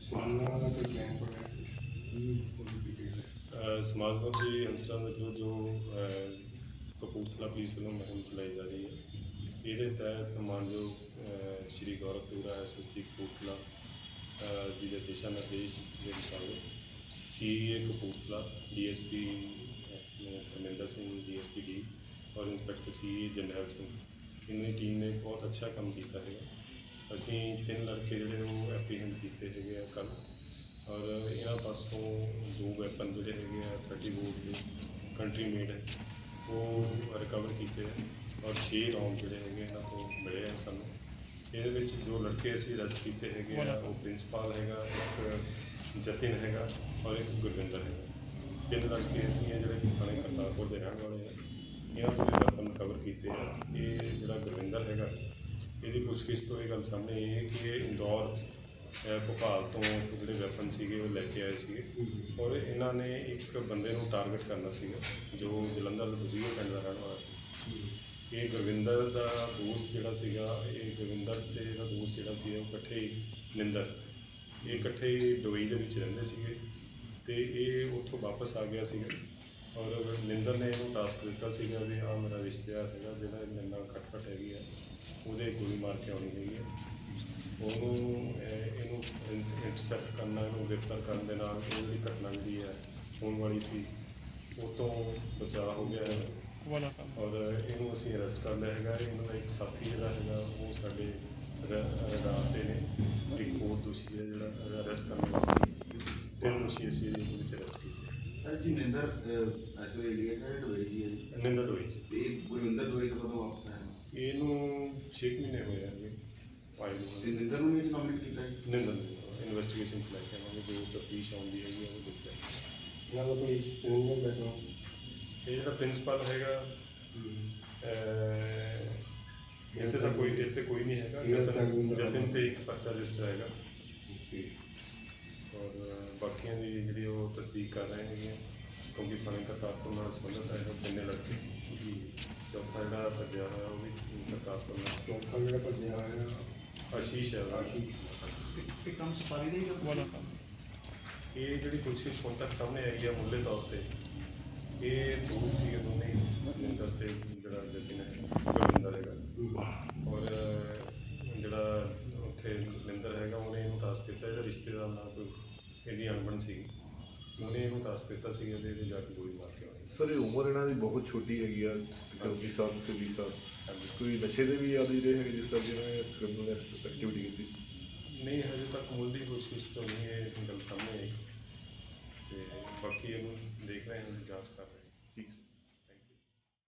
ਸਮਾਨਾ ਦਾ ਕੋਈ ਕੈਂਪ ਹੈ ਕੀ ਕੋਈ ਡਿਟੇਲ ਹੈ ਅ, ਸਮਾਜਵਾਦੀ ਅੰਸਰਾਂ ਦੇ ਵਿਰੁੱਧ ਜੋ ਅ, ਕਪੂਰਥਲਾ ਪੁਲਿਸ ਵੱਲੋਂ ਮੁਹਿੰਮ ਚਲਾਈ ਜਾ ਰਹੀ ਹੈ ਇਹਦੇ ਤਹਿਤ ਮਾਨਯੋਗ ਅ, ਸ਼੍ਰੀ ਗੌਰਵ ਤੁਰਾ ਐਸਐਸਪੀ ਕਪੂਰਥਲਾ ਅ, ਜੀ ਦੇ ਦਿਸ਼ਾ ਨਿਰਦੇਸ਼ ਦੇ ਮੁਤਾਬਕ CA Kapurthala DSP Dharminder Singh DSP D ਔਰ ਇੰਸਪੈਕਟਰ ਸੀਏ ਜਰਨੈਲ ਸਿੰਘ ਇਹਨਾਂ ਦੀ ਟੀਮ ਨੇ ਬਹੁਤ ਅੱਛਾ ਕੰਮ ਕੀਤਾ ਹੈਗਾ ਅਸੀਂ ਤਿੰਨ ਲੜਕੇ ਜਿਹੜੇ ਉਹ ਐਪਰੀਹੈਂਡ ਕੀਤੇ ਹੈਗੇ ਆ ਕੱਲ੍ਹ। ਔਰ ਇਹਨਾਂ ਪਾਸੋਂ ਦੋ ਵੈਪਨ ਜਿਹੜੇ ਹੈਗੇ ਆ 30 ਬੋਰਡ ਦੇ ਕੰਟਰੀ ਮੇਡ ਉਹ ਰਿਕਵਰ ਕੀਤੇ ਆ। ਔਰ 6 ਰੌਂਡ ਜਿਹੜੇ ਹੈਗੇ ਇਹਨਾਂ ਤੋਂ ਮਿਲੇ ਆ ਸਾਨੂੰ। ਇਹਦੇ ਵਿੱਚ ਜੋ ਲੜਕੇ ਅਸੀਂ ਅਰੈਸਟ ਕੀਤੇ ਹੈਗੇ ਆ, ਉਹ ਪ੍ਰਿੰਸੀਪਲ ਹੈਗਾ, ਇੱਕ ਜਤਿਨ ਹੈਗਾ ਔਰ ਇੱਕ ਗੁਰਵਿੰਦਰ ਹੈਗਾ। ਤਿੰਨ ਲੜਕੇ ਅਸੀਂ ਆ ਜਿਹੜੇ ਥਾਣੇ ਕਰਤਾਰਪੁਰ ਦੇ ਰਹਿਣ ਵਾਲੇ ਆ। ਇਹਨਾਂ ਤੋਂ ਵੈਪਨ ਰਿਕਵਰ ਕੀਤੇ ਆ। ਇਹ ਜਿਹੜਾ ਗੁਰਵਿੰਦਰ ਹੈਗਾ ਇਹਦੀ ਪੁੱਛਗਿੱਛ ਤੋਂ ਇਹ ਗੱਲ ਸਾਹਮਣੇ ਆਈ ਹੈ ਕਿ ਇਹ ਇੰਦੌਰ ਭੋਪਾਲ ਤੋਂ ਜਿਹੜੇ ਵੈਪਨ ਸੀਗੇ ਉਹ ਲੈ ਕੇ ਆਏ ਸੀਗੇ ਔਰ ਇਹਨਾਂ ਨੇ ਇੱਕ ਬੰਦੇ ਨੂੰ ਟਾਰਗੇਟ ਕਰਨਾ ਸੀਗਾ ਜੋ ਜਲੰਧਰ ਦੇ ਬਜੀਓ ਪਿੰਡ ਦਾ ਰਹਿਣ ਵਾਲਾ ਸੀ। ਇਹ ਗੁਰਵਿੰਦਰ ਦਾ ਦੋਸਤ ਜਿਹੜਾ ਸੀਗਾ ਇਹ ਗੁਰਵਿੰਦਰ ਤੇ ਇਹਦਾ ਦੋਸਤ ਜਿਹੜਾ ਸੀ ਉਹ ਇਕੱਠੇ ਨਿੰਦਰ। ਇਹ ਇਕੱਠੇ ਦੁਬਈ ਦੇ ਵਿੱਚ ਰਹਿੰਦੇ ਸੀਗੇ ਤੇ ਇਹ ਉੱਥੋਂ ਵਾਪਸ ਆ ਗਿਆ ਸੀਗਾ। ਔਰ ਨਿੰਦਰ ਨੇ ਇਹਨੂੰ ਟਾਸਕ ਦਿੱਤਾ ਸੀਗਾ ਵੀ ਆ ਮੇਰਾ ਰਿਸ਼ਤੇਦਾਰ ਹੈਗਾ ਜਿਹੜਾ ਮੇਰੇ ਨਾਲ ਖਟਖਟ ਹੈਗੀ ਹੈ ਉਹਦੇ ਗੋਲੀ ਮਾਰ ਕੇ ਆਉਣੀ ਹੈਗੀ ਹੈ ਉਹਨੂੰ ਇਹਨੂੰ ਇੰਟਰਸੈਪਟ ਕਰਨਾ ਇਹਨੂੰ ਗ੍ਰਿਫਤਾਰ ਕਰਨ ਦੇ ਨਾਲ ਇਹ ਜਿਹੜੀ ਘਟਨਾ ਜਿਹੜੀ ਹੈ ਹੋਣ ਵਾਲੀ ਸੀ ਉਹ ਤੋਂ ਬਚਾਅ ਹੋ ਗਿਆ ਹੈ। ਔਰ ਇਹਨੂੰ ਅਸੀਂ ਅਰੈਸਟ ਕਰ ਲਿਆ ਹੈਗਾ ਇਹਨਾਂ ਦਾ ਇੱਕ ਸਾਥੀ ਜਿਹੜਾ ਹੈਗਾ ਉਹ ਸਾਡੇ ਰਡਾਰ ਤੇ ਨੇ ਇੱਕ ਹੋਰ ਦੋਸ਼ੀ ਹੈ ਜਿਹੜਾ ਅਰੈਸਟ ਕਰਨ ਵਾਲਾ। ਤਿੰਨ ਦੋਸ਼ੀ ਅਸੀਂ ਇਹਦੇ ਵਿੱਚ ਅਰੈਸਟ ਕੀਤੇ। ਸਰ ਜੀ ਨਿੰਦਰ ਐਸੋ ਇੰਡੀਆ ਚ ਹੈ ਦੁਬਈ ਜੀ ਹੈ ਜੀ। ਨਿੰਦਰ ਦੇ ਵਿੱਚ ਤੇ ਇਹ ਗੁਰਵਿੰਦਰ ਦੁਬਈ ਤੋਂ ਕਦੋਂ ਵਾਪਸ ਆਇਆ ਇਹਨੂੰ 6 ਮਹੀਨੇ ਹੋਏ ਆ ਜੀ। ਆਏ ਤੇ ਨੂੰ ਨਿੰਦਰ ਨੂੰ ਵੀ ਇਸ ਕੰਪਲੀਟ ਕੀਤਾ ਜੀ? ਨਿੰਦਰ ਇਨਵੈਸਟੀਗੇਸ਼ਨ ਚ ਲੈ ਕੇ ਆਵਾਂਗੇ। ਜੋ ਤਫਤੀਸ਼ ਆਉਂਦੀ ਹੈਗੀ ਉਹ ਦੇਖ ਲੈ ਇਹਨਾਂ ਦਾ ਕੋਈ ਕ੍ਰਿਮੀਨਲ ਬੈਕਗ੍ਰਾਉਂਡ ਇਹ ਜਿਹੜਾ ਪ੍ਰਿੰਸੀਪਲ ਹੈਗਾ ਅਹ, ਇੱਥੇ ਤਾਂ ਕੋਈ ਇੱਥੇ ਕੋਈ ਨਹੀਂ ਹੈਗਾ। ਜਤਨ ਜਤਨ ਤੇ ਇੱਕ ਪਰਚਾ ਰਜਿਸਟਰ ਹੈਗਾ। ਔਰ ਬਾਕੀਆਂ ਦੀ ਜਿਹੜੀ ਉਹ ਤਸਦੀਕ ਕਰ ਰਹੇ ਹੈਗੇ ਕਿਉਂਕਿ ਥਾਣੇ ਕਰਤਾਰਪੁਰ ਨਾਲ ਸੰਬੰਧਿਤ ਹੈ ਇਹ ਤਿੰਨੇ ਲੜਕੇ ਚੌਥਾ ਜਿਹੜਾ ਭੱਜਿਆ ਹੋਇਆ ਉਹ ਵੀ ਕਰਤਾਰਪੁਰ ਨਾਲ। ਚੌਥਾ ਜਿਹੜਾ ਭੱਜਿਆ ਹੋਇਆ ਆਸ਼ੀਸ਼ ਹੈ ਬਾਕੀ। ਇਹ ਕੰਮ ਸਫਾਰੀ ਦਾ ਵਾਲਾ ਕੰਮ ਇਹ ਜਿਹੜੀ ਪੁੱਛਗਿੱਛ ਹੁਣ ਤੱਕ ਸਾਹਮਣੇ ਆਈ ਹੈ ਮੁੱਢਲੇ ਤੌਰ ਤੇ ਇਹ ਦੋਸਤ ਸੀਗੇ ਦੋਨੇ ਨਿੰਦਰ ਤੇ ਜਿਹੜਾ ਜਤਿਨ ਹੈ ਗੁਰਵਿੰਦਰ ਹੈਗਾ ਔਰ ਜਿਹੜਾ ਉੱਥੇ ਨਿੰਦਰ ਹੈਗਾ ਇਹਨੂੰ ਟਾਸਕ ਦਿੱਤਾ ਇਹਦਾ ਰਿਸ਼ਤੇਦਾਰ ਨਾਲ ਕੋਈ ਇਹਦੀ ਅਣਬਣ ਸੀਗੀ ਉਹਨੇ ਇਹਨੂੰ ਟਾਸਕ ਦਿੱਤਾ ਸੀ ਇਹਦੇ ਤੇ ਜਾ ਕੇ ਗੋਲੀ ਮਾਰ ਕੇ ਸਰ ਇਹ ਉਮਰ ਇਹਨਾਂ ਦੀ ਬਹੁਤ ਛੋਟੀ ਹੈਗੀ ਆ ਕਿਸੇ 19 ਸਾਲ ਕਿਸੇ 20 ਸਾਲ। ਕੋਈ ਨਸ਼ੇ ਦੇ ਵੀ ਆਦੀ ਰਹੇ ਹੈਗੇ ਜਿਸ ਤਰ੍ਹਾਂ ਜਿਹਨਾਂ ਨੇ ਕ੍ਰਿਮੀਨਲ ਐਕਟੀਵਿਟੀ ਕੀਤੀ? ਨਹੀਂ ਹਜੇ ਤੱਕ ਮੁੱਢਲੀ ਪੁੱਛਗਿੱਛ ਤੋਂ ਨਹੀਂ ਇਹ ਗੱਲ ਸਾਹਮਣੇ ਆਈ। ਤੇ ਬਾਕੀ ਇਹਨੂੰ ਦੇਖ ਰਹੇ ਹਾਂ ਜਾਂਚ ਕਰ ਰਹੇ ਹਾਂ।